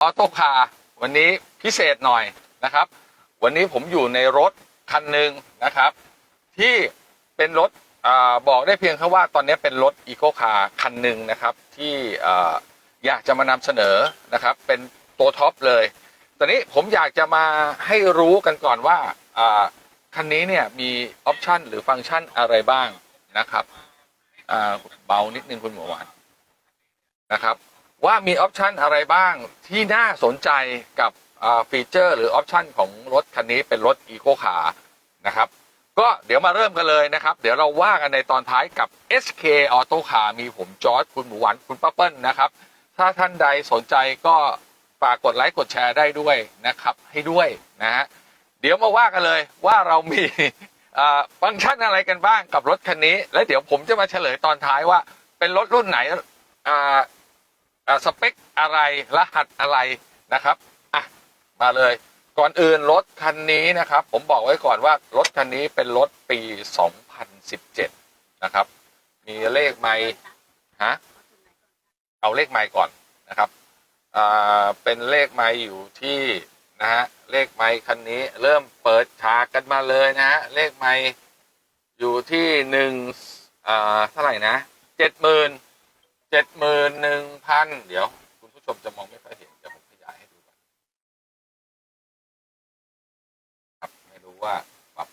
ออโต้คาร์วันนี้พิเศษหน่อยนะครับ วันนี้ผมอยู่ในรถคันหนึ่งนะครับ ที่เป็นรถอบอกได้เพียงแค่ว่าตอนนี้เป็นรถอีโคคาร์คันหนึ่งนะครับ ที่อยากจะมานำเสนอนะครับ เป็นตัวท็อปเลย ตอนนี้ผมอยากจะมาให้รู้กันก่อนว่าคันนี้เนี่ยมีออปชันหรือฟังก์ชันอะไรบ้างนะครับเบานิดนึงคุณหมอหวานนะครับ ว่ามีออปชันอะไรบ้างที่น่าสนใจกับฟีเจอร์ หรือออปชันของรถคันนี้เป็นรถอีโคคาร์นะครับก็เดี๋ยวมาเริ่มกันเลยนะครับ เดี๋ยวเราว่ากันในตอนท้ายกับ SK Auto Car มีผมจอร์ดคุณหมูหวานคุณป้าเปิ้ลนะครับ ถ้าท่านใดสนใจก็ฝากกดไลค์กดแชร์ได้ด้วยนะครับ ให้ด้วยนะฮะเดี๋ยวมาว่ากันเลยว่าเรามีฟังก์ชันอะไรกันบ้างกับรถคันนี้ และเดี๋ยวผมจะมาเฉลยตอนท้ายว่าเป็นรถรุ่นไหนอ่า สเปคอะไรรหัสอะไรนะครับอะมาเลยก่อนอื่นรถคันนี้นะครับ ผมบอกไว้ก่อนว่ารถคันนี้เป็นรถปี 2017 นะครับ มีเลขไม่ฮะเอาเลขไม่ก่อนนะครับอ่าเป็นเลขไม่อยู่ที่นะฮะเลขไม่คันนี้เริ่มเปิดฉากกันมาเลยนะฮะเลขไม่อยู่ที่หนึ่งอ่าเท่าไหร่นะเจ็ดหมื่น เจ็ดหมื่นหนึ่งพันเดี๋ยว คุณผู้ชมจะมองไม่ค่อยเห็นเดี๋ยวผมขยายให้ดูก่อนครับไม่รู้ว่าปรับ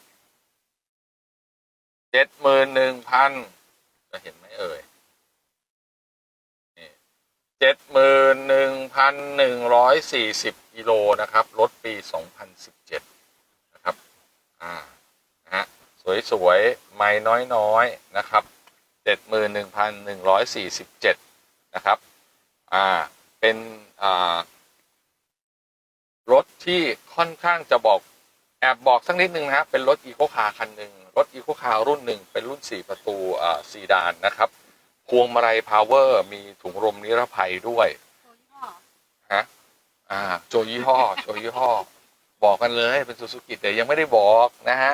เจ็ดหมื่นหนึ่งพันจะเห็นไหมเอ่ยเจ็ดหมื่นหนึ่งพันหนึ่งร้อยสี่สิบกิโลนะครับรถปีสองพันสิบเจ็ดนะครับ อ่านะฮะสวยๆ ไม่น้อยๆนะครับ เจ็ดหมื่นหนึ่งพันหนึ่งร้อยสี่สิบเจ็ดนะครับ อ่า เป็นอ่ารถที่ค่อนข้างจะบอกแอบบอกสักนิดนึงนะฮะเป็นรถอีโคคาร์คันหนึ่งรถอีโคคาร์รุ่นหนึ่งเป็นรุ่น 4 ประตูอ่าซีดานนะครับ พวงมาลัยพาวเวอร์มีถุงลมนิรภัยด้วยฮะอ่า โจยี่ห้อ โจยี่ห้อ บอกกันเลยเป็นซูซูกิแต่ยังไม่ได้บอกนะฮะ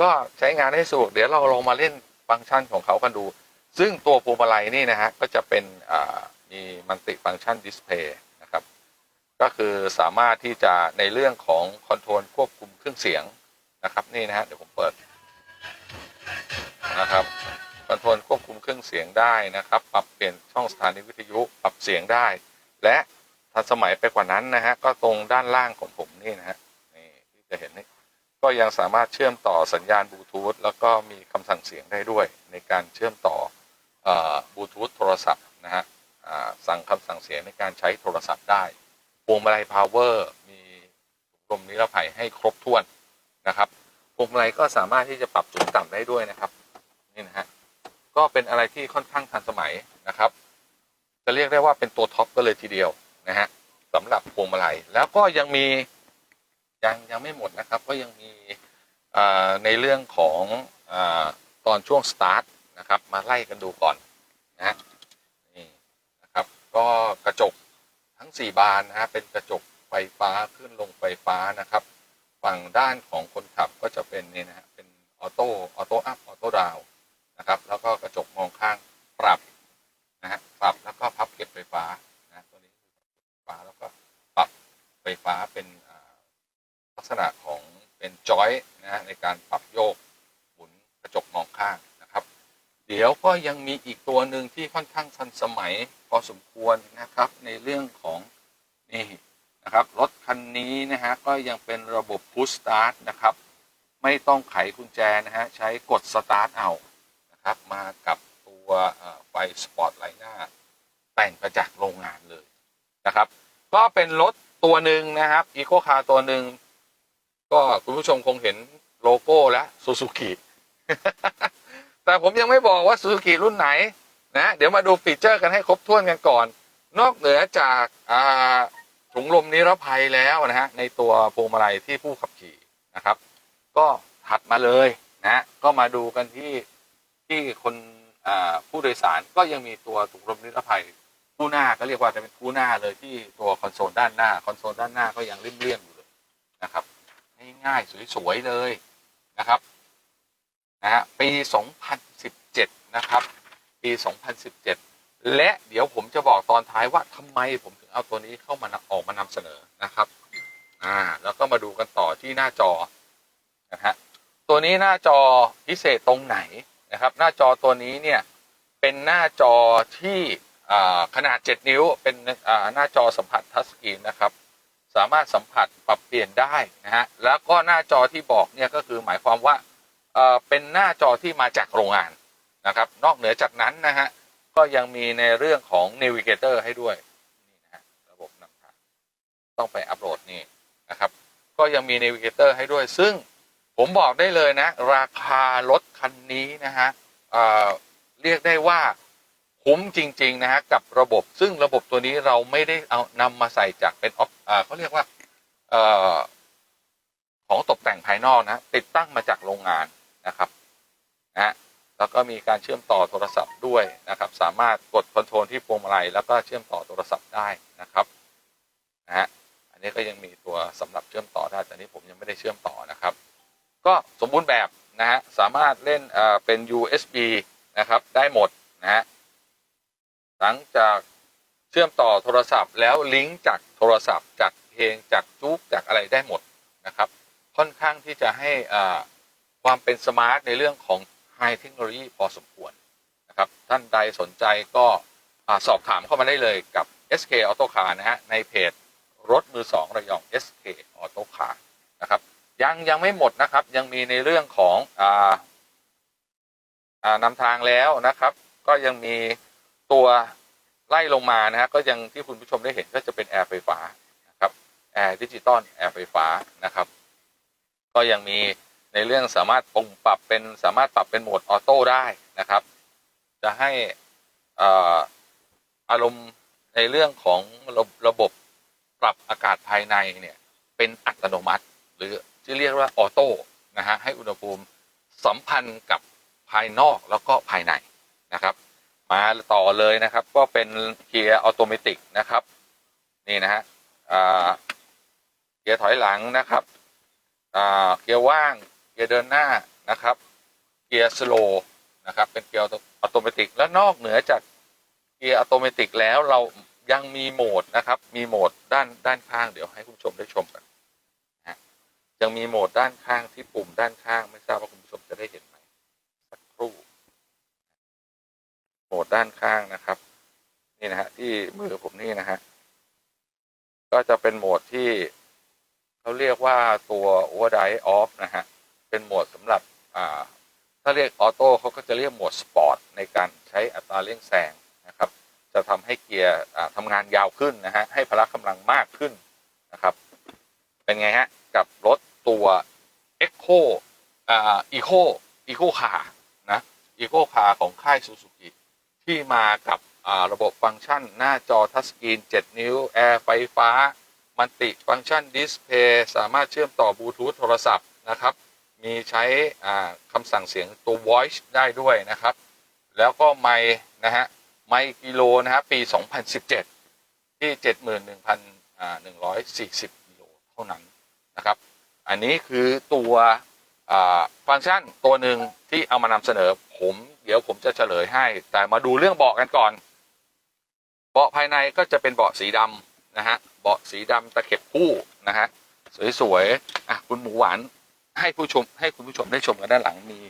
ก็ใช้งานให้สะดวกเดี๋ยวเราลองมาเล่นฟังก์ชันของเขากันดู ซึ่งตัวพวงมาลัยนี่นะฮะก็จะเป็นมีมัลติฟังก์ชันดิสเพย์นะครับ ก็คือสามารถที่จะในเรื่องของคอนโทรลควบคุมเครื่องเสียงนะครับนี่นะฮะเดี๋ยวผมเปิดนะครับคอนโทรลควบคุมเครื่องเสียงได้นะครับ ปรับเปลี่ยนช่องสถานีวิทยุปรับเสียงได้ และทันสมัยไปกว่านั้นนะฮะก็ตรงด้านล่างของผมนี่นะฮะนี่ที่จะเห็นนี่ก็ยังสามารถเชื่อมต่อสัญญาณบลูทูธแล้วก็มีคำสั่งเสียงได้ด้วยในการเชื่อมต่อ บลูทูธโทรศัพท์นะฮะสั่งคำสั่งเสียงในการใช้โทรศัพท์ได้พวงมาลัยพาวเวอร์มีลมนิรภัยให้ครบถ้วนนะครับพวงมาลัยก็สามารถที่จะปรับสูงต่ำได้ด้วยนะครับนี่นะฮะก็เป็นอะไรที่ค่อนข้างทันสมัยนะครับ จะเรียกได้ว่าเป็นตัวท็อปก็เลยทีเดียวนะฮะสำหรับพวงมาลัยแล้วก็ยังมียังยังไม่หมดนะครับก็ยังมีในเรื่องของอตอนช่วงสตาร์ท นะครับ มาไล่กันดูก่อนนะนี่นะครับ ก็กระจกทั้ง 4 บานนะฮะเป็นกระจกไฟฟ้าขึ้นลงไฟฟ้านะครับ ฝั่งด้านของคนขับก็จะเป็นนี่นะฮะเป็นออโต้ออโต้อัพออโต้ดาวนะครับ แล้วก็กระจกมองข้างปรับนะฮะปรับแล้วก็พับเก็บไฟฟ้านะตัวนี้ไฟฟ้าแล้วก็ปรับไฟฟ้าเป็นลักษณะของเป็นจอยนะฮะในการปรับโยกหมุนกระจกมองข้างนะครับ เดี๋ยวก็ยังมีอีกตัวหนึ่งที่ค่อนข้างทันสมัยพอสมควรนะครับ ในเรื่องของนี่นะครับรถคันนี้นะฮะก็ยังเป็นระบบ push start นะครับ ไม่ต้องไขกุญแจนะฮะใช้กด start เอานะครับมากับตัวไฟสปอตไลท์หน้า แต่งมาจากโรงงานเลยนะครับ ก็เป็นรถตัวหนึ่งนะครับอีโคคาร์ตัวหนึ่งก็คุณผู้ชมคงเห็นโลโก้แล้วซูซูกิ แต่ผมยังไม่บอกว่าซูซูกิรุ่นไหนนะเดี๋ยวมาดูฟีเจอร์กันให้ครบถ้วนกันก่อน นอกเหนือจากาถุงลมนิรภัยแล้วนะฮะในตัวพวงมาลัยที่ผู้ขับขี่นะครับ ก็ถัดมาเลยนะก็มาดูกันที่ที่คนผู้โดยสารก็ยังมีตัวถุงลมนิรภัยคู่หน้าก็เรียกว่าจะเป็นคู่หน้าเลยที่ตัวคอนโซลด้านหน้าคอนโซลด้านหน้าก็ยังเลี่ยมๆอยู่เลยนะครับง่ายๆสวยๆเลยนะครับ นะฮะปี 2017 นะครับ ปี 2017 และเดี๋ยวผมจะบอกตอนท้ายว่าทำไมผมถึงเอาตัวนี้เข้ามานำออกมานำเสนอนะครับอ่าแล้วก็มาดูกันต่อที่หน้าจอนะฮะตัวนี้หน้าจอพิเศษตรงไหนนะครับ หน้าจอตัวนี้เนี่ยเป็นหน้าจอที่อ่าขนาด 7 นิ้วเป็นหน้าจอสัมผัสทัชสกรีนนะครับ สามารถสัมผัสปรับเปลี่ยนได้นะฮะแล้วก็หน้าจอที่บอกเนี่ยก็คือหมายความว่า เอ่อเป็นหน้าจอที่มาจากโรงงานนะครับ นอกเหนือจากนั้นนะฮะก็ยังมีในเรื่องของ Navigator ให้ด้วยนี่นะฮะระบบนำทางต้องไปอัปโหลดนี่นะครับ ก็ยังมี Navigator ให้ด้วย ซึ่งผมบอกได้เลยนะ ราคารถคันนี้นะฮะเอ่อเรียกได้ว่าคุ้มจริง ๆ นะฮะ กับระบบซึ่งระบบตัวนี้เราไม่ได้เอานำมาใส่จากเป็นออฟอ่าเขาเรียกว่าเอ่อของตกแต่งภายนอกนะ ติดตั้งมาจากโรงงานนะครับนะฮะแล้ว ก็มีการเชื่อมต่อโทรศัพท์ด้วยนะครับ สามารถกดคอนโทรลที่พวงมาลัยแล้วก็เชื่อมต่อโทรศัพท์ได้นะครับนะฮะอันนี้ก็ยังมีตัวสำหรับเชื่อมต่อได้แต่นี้ผมยังไม่ได้เชื่อมต่อนะครับ ก็สมบูรณ์แบบนะฮะสามารถเล่นเอ่อเป็น USB นะครับได้หมดนะฮะหลังจากเชื่อมต่อโทรศัพท์แล้วลิงก์จากโทรศัพท์ จากเพลงจากจุ๊กจากอะไรได้หมดนะครับ ค่อนข้างที่จะให้อ่าความเป็นสมาร์ทในเรื่องของ เทคโนโลยีพอสมควรนะครับ ท่านใดสนใจก็อสอบถามเข้ามาได้เลยกับ SK Auto Car นะฮะ ในเพจรถมือสองระยอง SK Auto Car นะครับ ยังยังไม่หมดนะครับ ยังมีในเรื่องของอ่าอ่านำทางแล้วนะครับ ก็ยังมีตัวไล่ลงมานะฮะก็ยังที่คุณผู้ชมได้เห็นก็จะเป็นแอร์ไฟฟ้านะครับแอร์ดิจิตอลแอร์ไฟฟ้านะครับ ก็ยังมี ในเรื่องสามารถปรับปรับเป็นสามารถปรับเป็นโหมดออโต้ได้นะครับ จะให้เอ่อารมณ์ในเรื่องของระระบบปรับอากาศภายในเนี่ยเป็นอัตโนมัติ หรือที่เรียกว่าออโต้นะฮะให้อุณหภูมิสัมพันธ์กับภายนอกแล้วก็ภายในนะครับ มาต่อเลยนะครับก็เป็นเกียร์ออโตเมติกนะครับนี่นะฮะเกียร์ถอยหลังนะครับเกียร์ว่าง เกียร์เดินหน้านะครับ เกียร์สโลว์นะครับ เป็นเกียร์ออโตเมติและนอกเหนือจากเกียร์ออโตเมติแล้วเรายังมีโหมดนะครับ มีโหมดด้านด้านข้างเดี๋ยวให้คุณผู้ชมได้ชมกันนะฮะยังมีโหมดด้านข้างที่ปุ่มด้านข้างไม่ทราบว่าคุณผู้ชมจะได้เห็นไหมสักครู่ โหมดด้านข้างนะครับ นี่นะฮะที่มือผมนี่นะฮะก็จะเป็นโหมดที่เขาเรียกว่าตัว overdrive off นะฮะ เป็นโหมดสำหรับถ้าเรียกออโต้เขาก็จะเรียกโหมดสปอร์ตในการใช้อัตราเร่งแซงนะครับ จะทำให้เกียร์อ่าทำงานยาวขึ้นนะฮะให้พละกำลังมากขึ้นนะครับ เป็นไงฮะกับรถตัว Echo อ่า Eco Eco Car นะ Eco Car ของค่ายซูซูกิที่มากับระบบฟังก์ชันหน้าจอทัชสกรีน 7 นิ้ว แอร์ไฟฟ้า มันติฟังก์ชันดิสเพย์สามารถเชื่อมต่อบลูทูธโทรศัพท์นะครับ มีใช้คำสั่งเสียงตัว voice ได้ด้วยนะครับ แล้วก็ไมค์นะฮะไมค์กิโลนะฮะปี 2017 ที่ 71,140กิโลเท่านั้นนะครับ อันนี้คือตัวฟังก์ชันตัวหนึ่งที่เอามานำเสนอผมเดี๋ยวผมจะเฉลยให้ แต่มาดูเรื่องเบาะกันก่อน เบาะภายในก็จะเป็นเบาะสีดำนะฮะ เบาะสีดำตะเข็บคู่นะฮะ สวยๆอะคุณหมูหวาน ให้ผู้ชมให้คุณผู้ชมได้ชมกันด้านหลังมี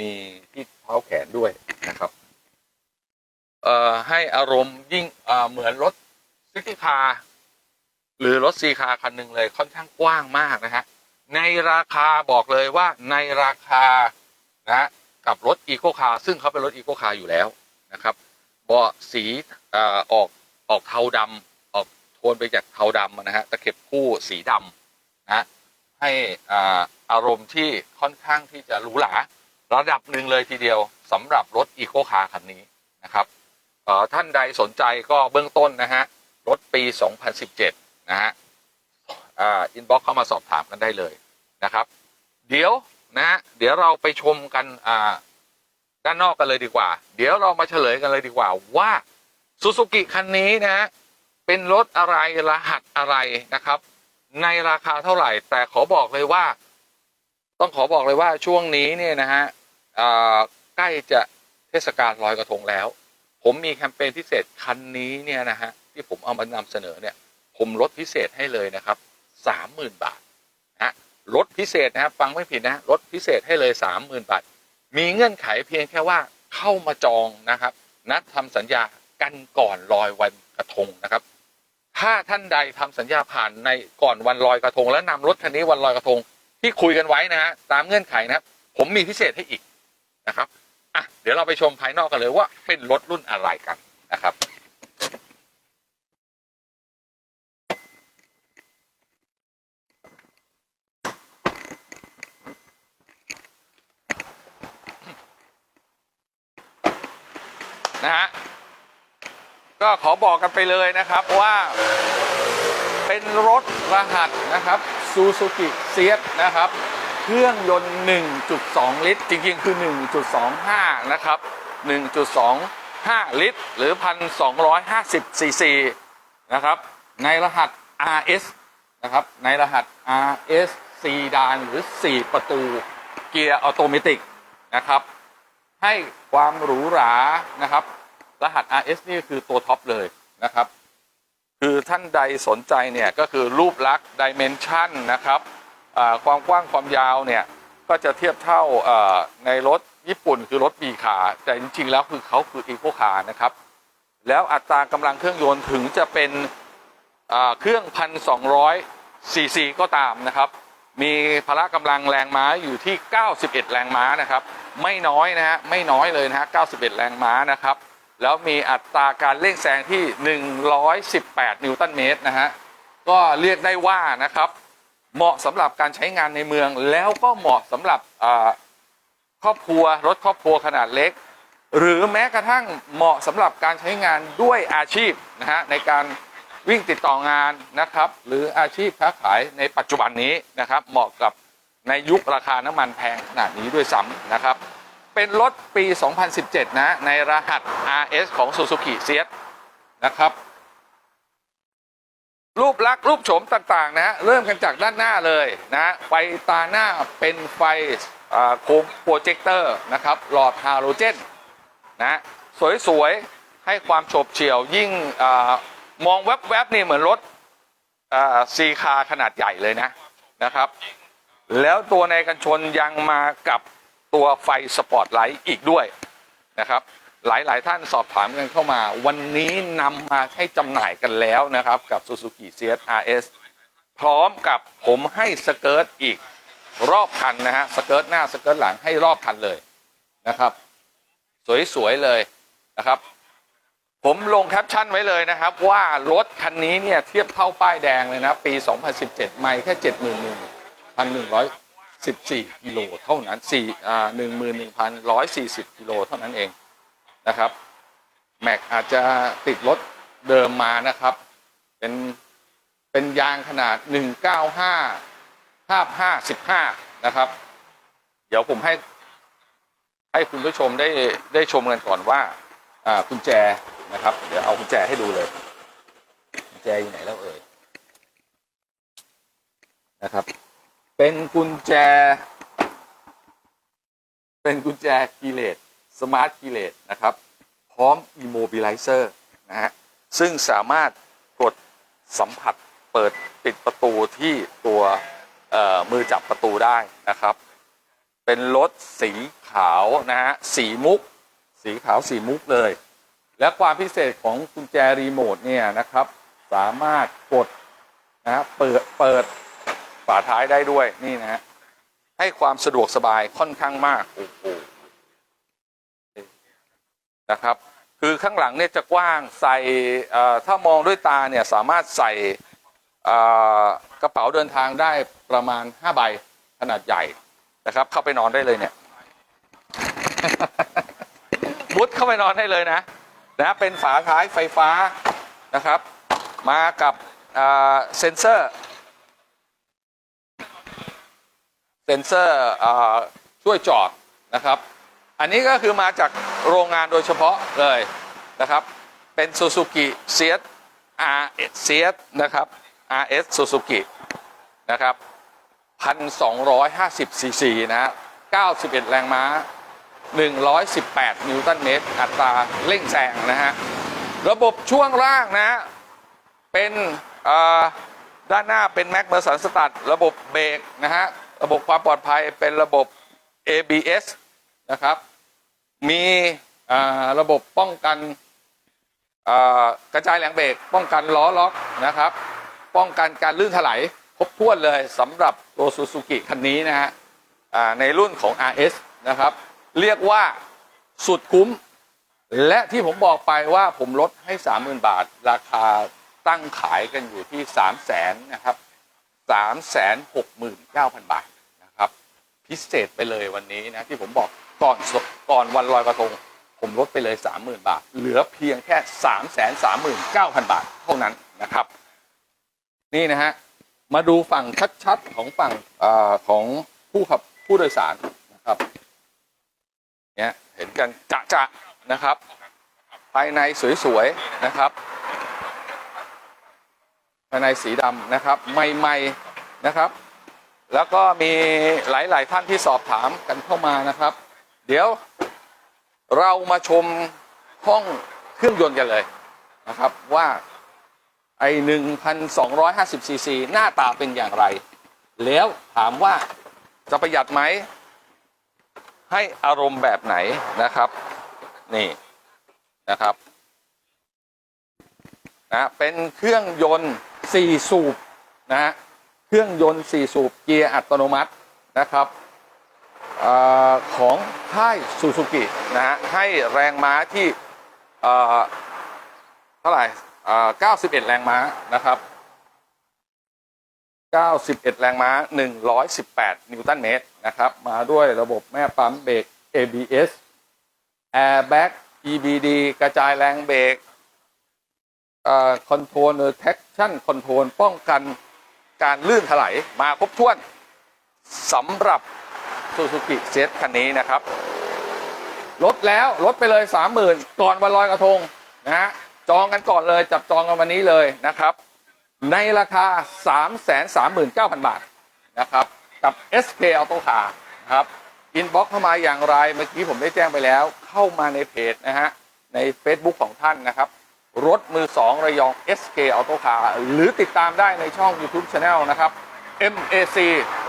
มีที่เท้าแขนด้วยนะครับเอ่อให้อารมณ์ยิ่งเอ่อเหมือนรถซิตี้คาร์หรือรถซีคาร์คันหนึ่งเลยค่อนข้างกว้างมากนะฮะในราคาบอกเลยว่าในราคานะฮะกับรถอีโคคาร์ซึ่งเขาเป็นรถอีโคคาร์อยู่แล้วนะครับเบาะสีเอ่อออกออกเทาดำออกโทนไปจากเทาดำนะฮะตะเข็บคู่สีดำนะ ให้อารมณ์ที่ค่อนข้างที่จะหรูหราระดับหนึ่งเลยทีเดียวสำหรับรถอีโคคาร์คันนี้นะครับท่านใดสนใจก็เบื้องต้นนะฮะ รถปี 2017 นะฮะอินบ็อกซ์เข้ามาสอบถามกันได้เลยนะครับ เดี๋ยวนะ เดี๋ยวเราไปชมกันด้านนอกกันเลยดีกว่า เดี๋ยวเรามาเฉลยกันเลยดีกว่าว่าซูซูกิคันนี้นะ เป็นรถอะไรรหัสอะไรนะครับ ในราคาเท่าไหร่ แต่ขอบอกเลยว่า ต้องขอบอกเลยว่าช่วงนี้เนี่ยนะฮะใกล้จะเทศกาลลอยกระทงแล้ว ผมมีแคมเปญพิเศษคันนี้เนี่ยนะฮะที่ผมเอามานำเสนอเนี่ย ผมลดพิเศษให้เลยนะครับสามหมื่นบาทนะฮะลดพิเศษนะครับฟังไม่ผิดนะลดพิเศษให้เลยสามหมื่นบาท มีเงื่อนไขเพียงแค่ว่าเข้ามาจองนะครับ นัดทำสัญญากันก่อนลอยวันกระทงนะครับ ถ้าท่านใดทำสัญญาผ่านในก่อนวันลอยกระทง แล้วนำรถคันนี้วันลอยกระทง ที่คุยกันไว้นะฮะตามเงื่อนไขนะครับ ผมมีพิเศษให้อีกนะครับอะเดี๋ยวเราไปชมภายนอกกันเลยว่าเป็นรถรุ่นอะไรกันนะครับนะฮะ ก็ขอบอกกันไปเลยนะครับว่าเป็นรถรหัสนะครับซูซูกิเซียนะครับ เครื่องยนต์ 1.2 ลิตร จริงๆ คือ 1.25 นะครับ 1.25 ลิตร หรือ 1,250 ซีซีนะครับ ในรหัส RS นะครับ ในรหัส RS ซีดานหรือ 4 ประตู เกียร์ออโตเมติกนะครับ ให้ความหรูหรานะครับ รหัส RS นี่คือตัวท็อปเลยนะครับ คือท่านใดสนใจเนี่ย ก็คือรูปลักษณ์ดิเมนชันนะครับความกว้างความยาวเนี่ย ก็จะเทียบเท่าในรถญี่ปุ่นคือรถบีขา แต่จริง ๆ แล้วคือเขาคืออีโคคาร์นะครับ แล้วอัตรากำลังเครื่องยนต์ถึงจะเป็นเครื่อง 1,200ซีซีก็ตามนะครับ มีพละกำลังแรงม้าอยู่ที่ 91 แรงม้านะครับ ไม่น้อยนะฮะไม่น้อยเลยนะฮะ91 แรงม้านะครับ แล้วมีอัตราการเร่งแซงที่ 118 นิวตันเมตรนะฮะ ก็เรียกได้ว่านะครับ เหมาะสำหรับการใช้งานในเมือง แล้วก็เหมาะสำหรับครอบครัวรถครอบครัวขนาดเล็ก หรือแม้กระทั่งเหมาะสำหรับการใช้งานด้วยอาชีพนะฮะในการวิ่งติดต่องานนะครับ หรืออาชีพค้าขายในปัจจุบันนี้นะครับ เหมาะกับในยุคราคาน้ำมันแพงขนาดนี้ด้วยซ้ำนะครับ เป็นรถปี 2017 นะ ในรหัส RS ของ Suzuki s e a t นะครับ รูปลักษณ์รูปโฉมต่าง ๆนะฮะเริ่มกันจากด้านหน้าเลยนะ ไฟตาหน้าเป็นไฟโคมโปรเจคเตอร์นะครับ หลอดฮาโลเจนนะ สวย ๆ ให้ความโฉบเฉี่ยวยิ่งอมองแวบๆนี่เหมือนรถซีคาขนาดใหญ่เลยนะนะครับ แล้วตัวในกันชนยังมากับ ตัวไฟสปอตไลท์อีกด้วยนะครับหลาย ๆ ท่านสอบถามกันเข้ามา วันนี้นำมาให้จำหน่ายกันแล้วนะครับ กับ Suzuki CS RS พร้อมกับผมให้สเกิร์ตอีกรอบคันนะฮะสเกิร์ตหน้าสเกิร์ตหลังให้รอบคันเลยนะครับ สวย ๆ เลยนะครับ ผมลงแคปชั่นไว้เลยนะครับ ว่ารถคันนี้เนี่ย เทียบเท่าป้ายแดงเลยนะ ปี 2017 ไม่แค่ 71,100 14กิโลเท่านั้น4อ่า11,140กิโลเท่านั้นเองนะครับแม็กอาจจะติดรถเดิมมานะครับ เป็นเป็นยางขนาด 195 55 15นะครับ เดี๋ยวผมให้ให้คุณผู้ชมได้ได้ชมกันก่อนว่าอ่ากุญแจนะครับ เดี๋ยวเอากุญแจให้ดูเลยกุญแจอยู่ไหนแล้วเอ่ยนะครับ เป็นกุญแจ เป็นกุญแจกีเลสสมาร์ทกีเลสนะครับ พร้อม Immobilizer นะฮะซึ่งสามารถกดสัมผัสเปิดปิดประตูที่ตัวมือจับประตูได้นะครับ เป็นรถสีขาวนะฮะสีมุก สีขาวสีมุกเลย และความพิเศษของกุญแจรีโมทเนี่ยนะครับ สามารถกดนะฮะเปิดเปิด ฝาท้ายได้ด้วยนี่นะฮะให้ความสะดวกสบายค่อนข้างมากโอ้โหนะครับ คือข้างหลังเนี่ยจะกว้างใส่ถ้ามองด้วยตาเนี่ยสามารถใส่กระเป๋าเดินทางได้ประมาณ5ใบขนาดใหญ่นะครับ เข้าไปนอนได้เลยเนี่ยมุดเข้าไปนอนได้เลยนะนะเป็นฝาท้ายไฟฟ้านะครับ มากับเซ็นเซอร์ เซนเซอร์ช่วยจอดนะครับ อันนี้ก็คือมาจากโรงงานโดยเฉพาะเลยนะครับ เป็น Suzuki s e a t RS s นะครับ RS Suzuki นะครับ 1,250ซีซีนะ91 แรงม้า 118 นิวตันเมตร อัตราเร่งแซงนะฮะ ระบบช่วงล่างนะ เป็นด้านหน้าเป็นแม็กเมอร์สันสตัดระบบเบรกนะฮะ ระบบความปลอดภัยเป็นระบบ ABS นะครับ มีระบบป้องกันกระจายแรงเบรกป้องกันล้อล็อกนะครับ ป้องกันการลื่นถลายครบถ้วนเลยสำหรับตัวซูซูกิคันนี้นะฮะในรุ่นของ RS นะครับ เรียกว่าสุดคุ้ม และที่ผมบอกไปว่าผมลดให้ 30,000 บาท ราคาตั้งขายกันอยู่ที่ 3 0 0แสนนะครับ 369,000 บาทนะครับ พิเศษไปเลยวันนี้นะที่ผมบอกก่อนก่อนวันลอยกระทง ผมลดไปเลย 30,000 บาท เหลือเพียงแค่ 339,000 บาทเท่านั้นนะครับ นี่นะฮะ มาดูฝั่งชัดๆ ของฝั่งอของผู้ขับผู้โดยสารนะครับเนี่ยเห็นกันจะจะๆนะครับ ภายในสวยๆนะครับภายในสีดำนะครับใหม่ๆนะครับ แล้วก็มีหลาย ๆ ท่านที่สอบถามกันเข้ามานะครับ เดี๋ยวเรามาชมห้องเครื่องยนต์กันเลยนะครับว่าไอ1,250ซีซีหน้าตาเป็นอย่างไร แล้วถามว่าจะประหยัดไหม ให้อารมณ์แบบไหนนะครับ นี่นะครับนะเป็นเครื่องยนต์4สูบนะฮะ เครื่องยนต์4สูบเกียร์อัตโนมัตินะครับอของค่ายซูซูกินะฮะให้แรงม้าที่เท่าไหร่91 แรงม้านะครับ 91 แรงม้า 118 นิวตันเมตรนะครับ มาด้วยระบบแม่ปั๊มเบรก ABS Airbag EBD กระจายแรงเบรกคอนโทรลหรือ traction control ป้องกัน การลื่นถลายมาครบถ้วนสำหรับ Suzuki z คันนี้นะครับลดแล้วลดไปเลย 30,000 ก่อนวันลอยกระทงนะฮะจองกันก่อนเลยจับจองกันวันนี้เลยนะครับ ในราคา 339,000 บาทนะครับ กับ SK Auto Car นะครับอินบ็อกเข้ามาอย่างไร เมื่อกี้ผมได้แจ้งไปแล้ว เข้ามาในเพจนะฮะใน Facebook ของท่านนะครับ รถมือ2ระยอง SK Auto Car หรือติดตามได้ในช่อง YouTube Channel นะครับ MAC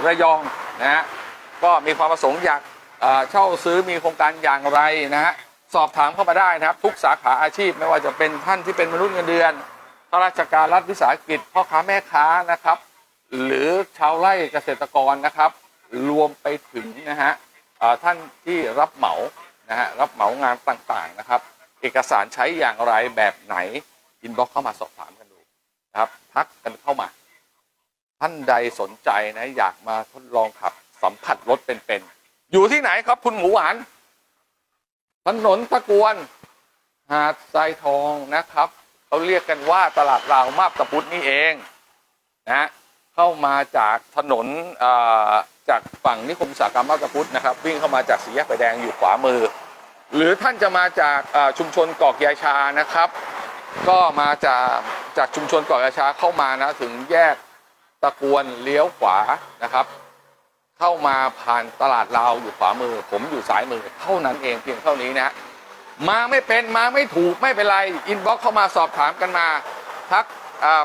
ระยองนะฮะก็มีความประสงค์อยากเช่าซื้อมีโครงการอย่างไรนะฮะสอบถามเข้ามาได้นะครับ ทุกสาขาอาชีพไม่ว่าจะเป็นท่านที่เป็นมนุษย์เงินเดือนข้าราชการรัฐวิสาหกิจพ่อค้าแม่ค้านะครับ หรือชาวไร่เกษตรกรนะครับ รวมไปถึงนะฮะท่านที่รับเหมานะฮะรับเหมางานต่างๆนะครับ เอกสารใช้อย่างไรแบบไหนอินบ็อกเข้ามาสอบถามกันดูนะครับ ทักกันเข้ามา ท่านใดสนใจนะอยากมาทดลองขับสัมผัสรถเป็นๆอยู่ที่ไหนครับคุณหมูหวานถนนตะกวนหาดทรายทองนะครับเขาเรียกกันว่าตลาดราวมาบตะพุธนี่เองนะเข้ามาจากถนนจากฝั่งนิคมอุตสาหกรรมมาบตะพุธนะครับ วิ่งเข้ามาจากสี่แยกไฟแดงอยู่ขวามือ หรือท่านจะมาจากชุมชนกอกยายชานะครับ ก็มาจากจากชุมชนกอกยายชาเข้ามานะถึงแยกตะกวนเลี้ยวขวานะครับ เข้ามาผ่านตลาดลาวอยู่ขวามือ ผมอยู่ซ้ายมือเท่านั้นเองเพียงเท่านี้นะมาไม่เป็นมาไม่ถูกไม่เป็นไรอินบ็อกเข้ามาสอบถามกันมาทัก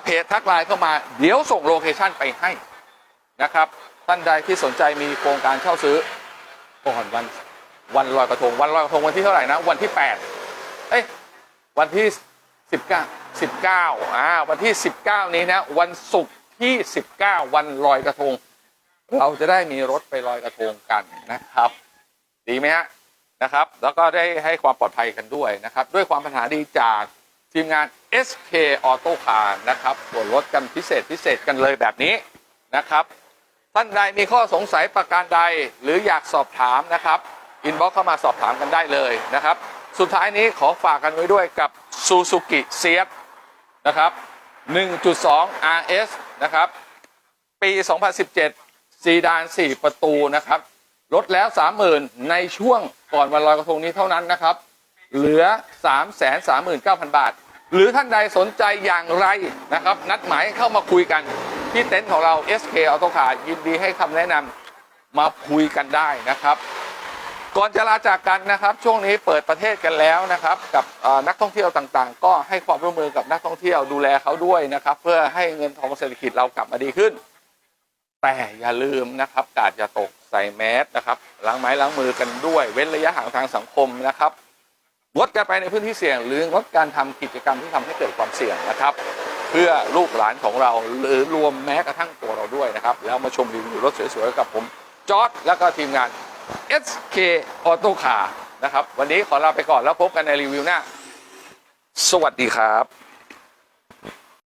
เพจทักไลน์เข้ามา เดี๋ยวส่งโลเคชั่นไปให้นะครับท่านใดที่สนใจมีโครงการเช่าซื้อก่อนวัน วันลอยกระทงวันลอยกระทงวันที่เท่าไหร่นะวันที่8เอ้ยวันที่ 19 19อ่าวันที่ 19 นี้นะวันศุกร์ที่ 19 วันลอยกระทง เราจะได้มีรถไปลอยกระทงกันนะครับ ดีไหมฮะนะครับ แล้วก็ได้ให้ความปลอดภัยกันด้วยนะครับ ด้วยความปัญหาดีจากทีมงาน SK Auto Car นะครับส่วนลดกันพิเศษพิเศษกันเลยแบบนี้นะครับ ท่านใดมีข้อสงสัยประการใดหรืออยากสอบถามนะครับ อินบ็อกเข้ามาสอบถามกันได้เลยนะครับ สุดท้ายนี้ขอฝากกันไว้ด้วยกับ Suzuki s e a t นะครับ 1.2 RS นะครับ ปี 2017 ซีดาน 4 ประตูนะครับ ลดแล้ว 30,000 ในช่วงก่อนวันลอยกระทงนี้เท่านั้นนะครับ เหลือ 339,000 บาท หรือท่านใดสนใจอย่างไรนะครับ นัดหมายเข้ามาคุยกันที่เต็นท์ของเรา SK Auto Car ยินดีให้คำแนะนำมาคุยกันได้นะครับ ก่อนจะลาจากกันนะครับ ช่วงนี้เปิดประเทศกันแล้วนะครับ กับนักท่องเที่ยวต่างๆ ก็ให้ความร่วมมือกับนักท่องเที่ยวดูแลเขาด้วยนะครับ เพื่อให้เงินทองเศรษฐกิจเรากลับมาดีขึ้น แต่อย่าลืมนะครับ กาดอย่าตกใส่แมสนะครับล้างไม้ล้างมือกันด้วย เว้นระยะห่างทางสังคมนะครับงดการไปในพื้นที่เสี่ยง หรืองดการทำกิจกรรมที่ทำให้เกิดความเสี่ยงนะครับ เพื่อลูกหลานของเราหรือรวมแม้กระทั่งตัวเราด้วยนะครับ แล้วมาชมรีวิวรถสวยๆกับผมจอร์ดแล้วก็ทีมงาน SK Auto Car นะครับ วันนี้ขอลาไปก่อนแล้วพบกันในรีวิวหน้า สวัสดีครับ